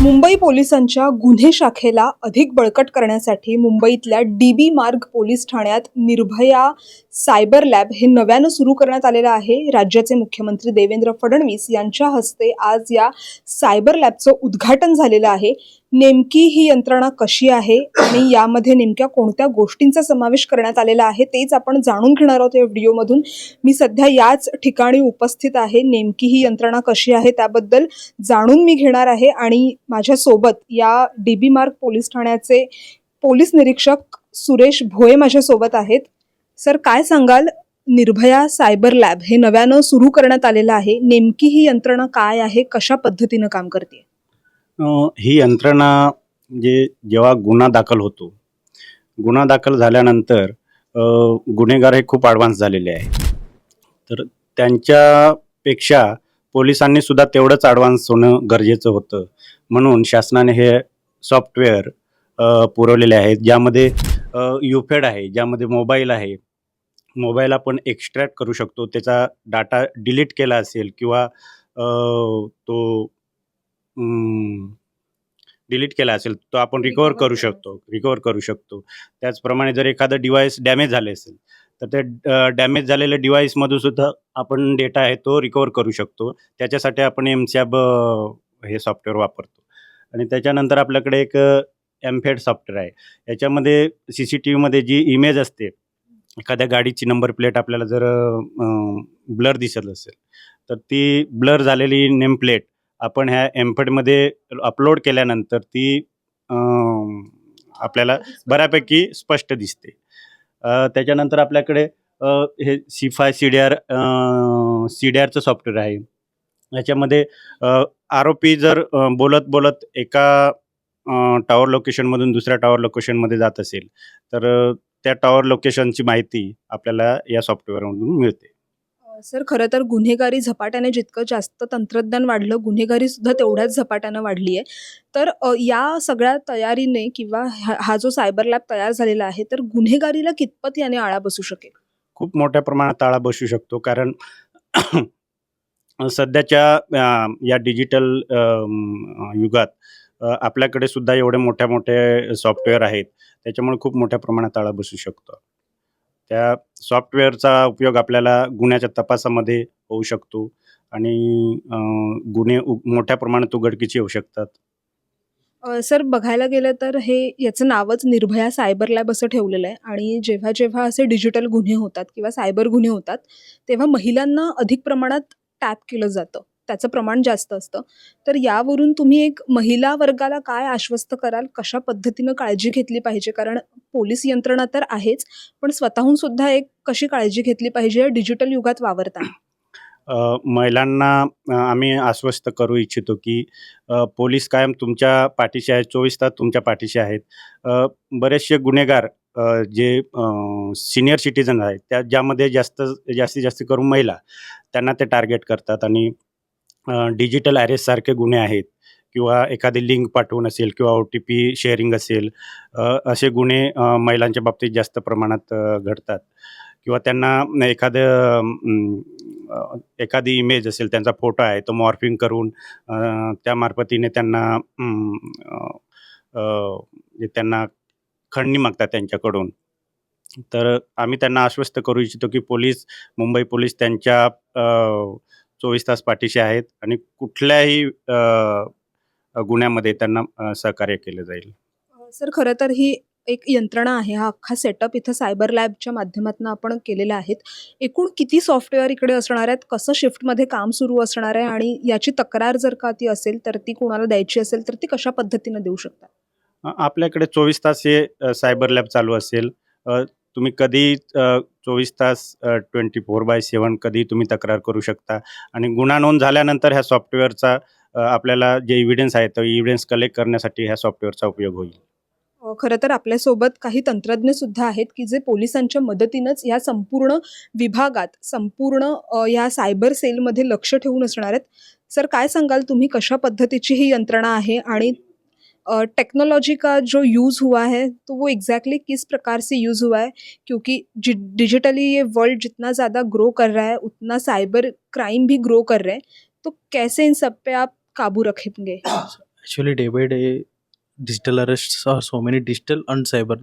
मुंबई पोलिसांच्या गुन्हे शाखेला अधिक बळकट करण्यासाठी मुंबईतल्या डी बी मार्ग पोलीस ठाण्यात निर्भया सायबर लॅब हे नव्यानं सुरू करण्यात आलेलं आहे. राज्याचे मुख्यमंत्री देवेंद्र फडणवीस यांच्या हस्ते आज या सायबर लॅबचं उद्घाटन झालेलं आहे. नेमकी ही यंत्रणा कशी आहे आणि यामध्ये नेमक्या कोणत्या गोष्टींचा समावेश करण्यात आलेला आहे तेच आपण जाणून घेणार आहोत या व्हिडिओमधून. मी सध्या याच ठिकाणी उपस्थित आहे. नेमकी ही यंत्रणा कशी आहे त्याबद्दल जाणून मी घेणार आहे आणि माझ्यासोबत या डी बी मार्ग पोलीस ठाण्याचे पोलीस निरीक्षक सुरेश भोये माझ्यासोबत आहेत. सर काय सांगाल? निर्भया सायबर लॅब हे नव्यानं सुरू करण्यात आलेलं आहे. नेमकी ही यंत्रणा काय आहे? कशा पद्धतीनं काम करते ही यंत्रणा म्हणजे जेव्हा गुन्हा दाखल होतो गुन्हा दाखल झाल्यानंतर गुन्हेगार हे खूप ॲडव्हान्स झालेले आहे तर त्यांच्यापेक्षा पोलिसांनी सुद्धा तेवढंच ॲडव्हान्स होणं गरजेचं होतं. म्हणून शासनाने हे सॉफ्टवेअर पुरवलेले आहेत. ज्यामध्ये युफेड आहे ज्यामध्ये मोबाईल आहे. मोबाईल आपण एक्स्ट्रॅक्ट करू शकतो. त्याचा डाटा डिलीट केला असेल किंवा तो डिलीट केला असेल तो आपण रिकवर करू. शकतो रिकवर करू शकतो. त्याचप्रमाणे जर एखादं डिव्हाइस डॅमेज झाले असेल तर ते डॅमेज झालेल्या डिव्हाइसमधून सुद्धा आपण डेटा आहे तो रिकवर करू शकतो. त्याच्यासाठी आपण एम सॅब हे सॉफ्टवेअर वापरतो. आणि त्याच्यानंतर आपल्याकडे एक एमफेड सॉफ्टवेअर आहे. याच्यामध्ये सी सी टी व्हीमध्ये जी इमेज असते एखाद्या गाडीची नंबर प्लेट आपल्याला जर ब्लर दिसत असेल तर ती ब्लर झालेली नेम प्लेट आपण ह्या एमफेडमध्ये अपलोड केल्यानंतर ती आपल्याला बऱ्यापैकी स्पष्ट दिसते. त्याच्यानंतर आपल्याकडे हे सिफाय C D R C D आरचं software आहे. याच्यामध्ये आर ओ पी जर बोलत बोलत एका टॉवर लोकेशनमधून दुसऱ्या टॉवर लोकेशनमध्ये जात असेल तर त्या टॉवर लोकेशनची माहिती आपल्याला या सॉफ्टवेअरमधून मिळते. सर खरं तर गुन्हेगारी झपाट्याने जितकं जास्त तंत्रज्ञान वाढलं गुन्हेगारी सुद्धा तेवढ्याच झपाट्यानं वाढली आहे तर या सगळ्या तयारीने किंवा हा हा जो सायबर लॅब तयार झालेला आहे तर गुन्हेगारीला कितपत याने आळा बसू शकेल? खूप मोठ्या प्रमाणात आळा बसू शकतो कारण सध्याच्या या डिजिटल युगात आपल्याकडे सुद्धा एवढे मोठ्या मोठे सॉफ्टवेअर आहेत त्याच्यामुळे खूप मोठ्या प्रमाणात आळा बसू शकतो. त्या सॉफ्टवेअरचा उपयोग आपल्याला गुन्ह्याच्या तपासामध्ये होऊ शकतो आणि गुन्हे उ- मोठ्या प्रमाणात उघडकीचे होऊ शकतात. सर बघायला गेलं तर हे याचं नावच निर्भया सायबर लॅब असं ठेवलेलं आहे आणि जेव्हा जेव्हा असे डिजिटल गुन्हे होतात किंवा सायबर गुन्हे होतात तेव्हा महिलांना अधिक प्रमाणात टॅप केलं जातं. त्याचं प्रमाण जास्त असतं. तर यावरून तुम्ही एक महिला वर्गाला काय आश्वस्त कराल? कशा पद्धतीनं काळजी घेतली पाहिजे? कारण पोलीस यंत्रणा तर आहेच पण स्वतःहून सुद्धा एक कशी काळजी घेतली पाहिजे डिजिटल युगात वावरताना? महिलांना आम्ही आश्वस्त करू इच्छितो की पोलीस कायम तुमच्या पाठीशी आहेत चोवीस तास तुमच्या पाठीशी आहेत. बरेचसे गुन्हेगार जे सिनियर सिटीजन आहेत त्या ज्यामध्ये जास्त जास्तीत जास्त करून महिला त्यांना ते टार्गेट करतात आणि डिजिटल अरेस्टसारखे गुन्हे आहेत. किंवा एखादी लिंक पाठवून असेल किंवा ओ टी पी शेअरिंग असेल असे गुन्हे महिलांच्या बाबतीत जास्त प्रमाणात घडतात. किंवा त्यांना एखादं एखादी इमेज असेल त्यांचा फोटो आहे तो मॉर्फिंग करून त्या मार्फतीने त्यांना जे त्यांना खंडणी मागतात त्यांच्याकडून. तर आम्ही त्यांना आश्वस्त करू इच्छितो की पोलीस मुंबई पोलीस त्यांच्या चोवीस तास पाठीशी आहेत आणि कुठल्याही गुन्ह्यामध्ये त्यांना सहकार्य केलं जाईल. सर खरं तर ही एक यंत्रणा आहे. हा अख्खा सेटअप इथं सायबर लॅबच्या माध्यमातून आपण केलेला आहेत. एकूण किती सॉफ्टवेअर इकडे असणार आहेत? कसं शिफ्टमध्ये काम सुरू असणार आहे? आणि याची तक्रार जर का ती असेल तर ती कोणाला द्यायची असेल तर ती कशा पद्धतीनं देऊ शकता आपल्याकडे चोवीस तास हे सायबर लॅब चालू असेल. तुम्ही कधी चोवीस तास ट्वेंटी फोर बाय सेवन कधी तुम्ही तक्रार करू शकता. आणि गुन्हा नोंद झाल्यानंतर ह्या सॉफ्टवेअरचा आपल्याला जे इव्हिडन्स आहे तो इव्हिडन्स कलेक्ट करण्यासाठी ह्या सॉफ्टवेअरचा उपयोग होईल. खरं तर आपल्यासोबत काही तंत्रज्ञ सुद्धा आहेत की जे पोलिसांच्या मदतीनंच या संपूर्ण विभागात संपूर्ण या सायबर सेलमध्ये लक्ष ठेवून असणार आहेत. सर काय सांगाल तुम्ही? कशा पद्धतीची ही यंत्रणा आहे? आणि टेक्नोलॉजी का जो यूज़ हुआ है तो वो एग्जैक्टली किस प्रकार से यूज़ हुआ है? क्योंकि डिजिटली ये वर्ल्ड जितना ज़्यादा ग्रो कर रहा है उतना साइबर क्राइम भी ग्रो कर रहे हैं तो कैसे इन सब पे आप काबू रखेंगे actually day by day digital arrests or so many digital and cyber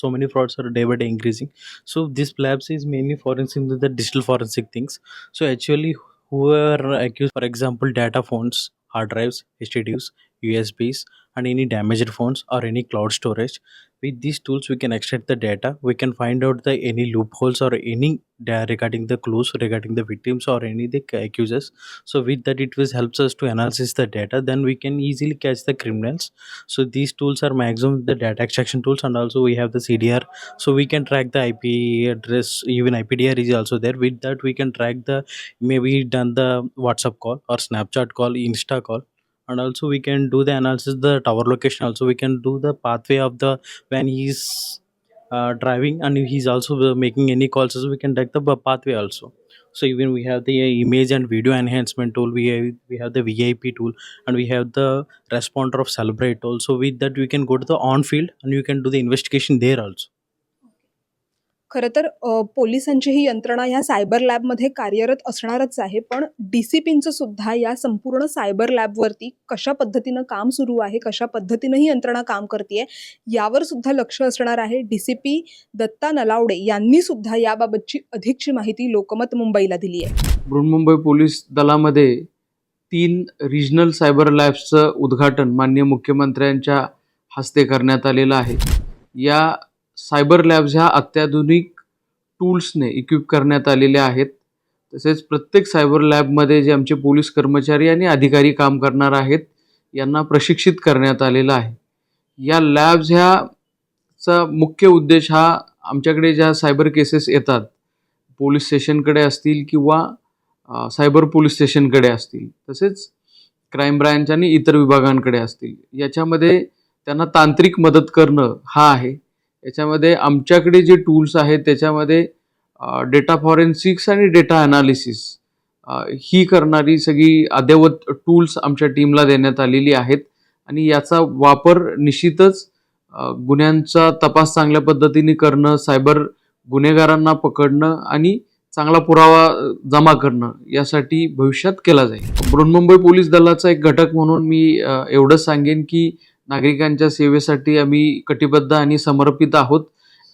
so many frauds are day by day increasing so this labs is mainly forensic the digital forensic things so actually who are accused for example data phones hard drives hdds usbs and any damaged phones or any cloud storage. With these tools we can extract the data. We can find out the any loopholes or any da- regarding the clues regarding the victims or any the accusers. So with that it was helps us to analyze the data. Then we can easily catch the criminals. So these tools are maximum the data extraction tools and also we have the cdr so we can track the ip address. Even ipdr is also there. With that we can track the maybe done the whatsapp call or snapchat call insta call and also we can do the analysis the tower location also we can do the pathway of the when he's uh, driving and he's also making any calls so we can track the pathway also. So even we have the image and video enhancement tool we have, we have the vip tool and we have the responder of celebrate also. With that we can go to the on field and you can do the investigation there also खरं तर पोलिसांची ही यंत्रणा ह्या cyber लॅबमध्ये कार्यरत असणारच आहे पण डी सी पींचं सुद्धा या संपूर्ण सायबर लॅबवरती कशा पद्धतीनं काम सुरू आहे कशा पद्धतीनं ही यंत्रणा काम करते यावर सुद्धा लक्ष असणार आहे. D C P Datta Nalawade यांनी सुद्धा याबाबतची अधिकची माहिती लोकमत मुंबईला दिली आहे बृहन्मुंबई पोलीस दलामध्ये तीन रिजनल सायबर लॅब्सचं उद्घाटन माननीय मुख्यमंत्र्यांच्या हस्ते करण्यात आलेलं आहे. या सायबर लॅब्स ह्या अत्याधुनिक टूल्सने इक्विप करण्यात आलेल्या आहेत. तसेच प्रत्येक सायबर लॅबमध्ये जे आमचे पोलीस कर्मचारी आणि अधिकारी काम करणार आहेत यांना प्रशिक्षित करण्यात आलेलं आहे. या लॅब्स ह्याचा मुख्य उद्देश हा आमच्याकडे ज्या सायबर केसेस येतात पोलीस स्टेशनकडे असतील किंवा सायबर पोलीस स्टेशनकडे असतील तसेच क्राईम ब्रँच आणि इतर विभागांकडे असतील याच्यामध्ये त्यांना तांत्रिक मदत करणं हा आहे. याच्यामध्ये आमच्याकडे जे टूल्स आहेत त्याच्यामध्ये डेटा फॉरेन्सिक्स आणि डेटा ॲनालिसिस ही करणारी सगळी अद्ययावत टूल्स आमच्या टीमला देण्यात आलेली आहेत. आणि याचा वापर निश्चितच गुन्ह्यांचा तपास चांगल्या पद्धतीने करणं सायबर गुन्हेगारांना पकडणं आणि चांगला पुरावा जमा करणं यासाठी भविष्यात केला जाईल. बृहन्मुंबई पोलीस दलाचा एक घटक म्हणून मी एवढं एवढंच सांगेन की नागरिकांच्या सेवेसाठी आम्ही कटिबद्ध आणि समर्पित आहोत.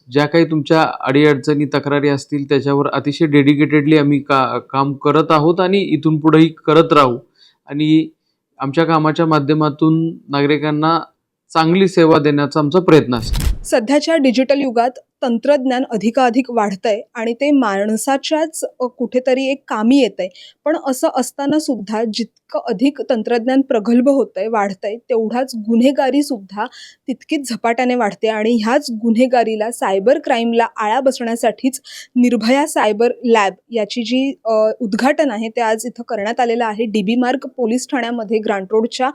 ज्या काही तुमच्या अडीअडचणी तक्रारी असतील त्याच्यावर अतिशय डेडिकेटेडली आम्ही का काम करत आहोत आणि इथून पुढेही करत राहू. आणि आमच्या कामाच्या माध्यमातून नागरिकांना चांगली सेवा देण्याचा आमचा प्रयत्न असतो सध्याच्या डिजिटल युगात तंत्रज्ञान अधिकाधिक वाढतंय आणि ते माणसाच्याच कुठेतरी एक कामी येत आहे पण असं असताना सुद्धा जितकं अधिक तंत्रज्ञान प्रगल्भ होतं आहे वाढतं आहे तेवढाच गुन्हेगारीसुद्धा तितकीच झपाट्याने वाढते आणि ह्याच गुन्हेगारीला सायबर क्राईमला आळा बसण्यासाठीच निर्भया सायबर लॅब याची जी उद्घाटन आहे ते आज इथं करण्यात आलेलं आहे. डी बी मार्ग पोलीस ठाण्यामध्ये ग्रांट रोडच्या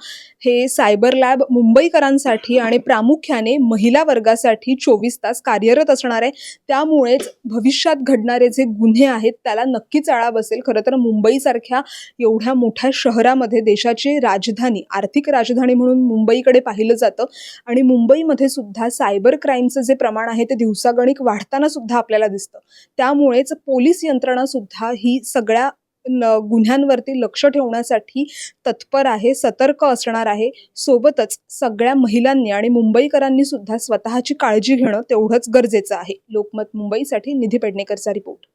हे सायबर लॅब मुंबईकरांसाठी आणि प्रामुख्याने महिला वर्गासाठी चोवीस तास कार्यरत असणार आहे. त्यामुळेच भविष्यात घडणारे जे गुन्हे आहेत त्याला नक्कीच आळा बसेल. खरं तर मुंबईसारख्या एवढ्या मोठ्या शहर शहरामध्ये देशाची राजधानी आर्थिक राजधानी म्हणून मुंबईकडे पाहिलं जातं. आणि मुंबईमध्ये सुद्धा सायबर क्राईमचं जे प्रमाण आहे ते दिवसागणिक वाढताना सुद्धा आपल्याला दिसतं. त्यामुळेच पोलीस यंत्रणा सुद्धा ही सगळ्या न गुन्ह्यांवरती लक्ष ठेवण्यासाठी तत्पर आहे सतर्क असणार आहे. सोबतच सगळ्या महिलांनी आणि मुंबईकरांनी सुद्धा स्वतःची काळजी घेणं तेवढंच गरजेचं आहे. लोकमत मुंबईसाठी निधी पेडणेकरचा रिपोर्ट.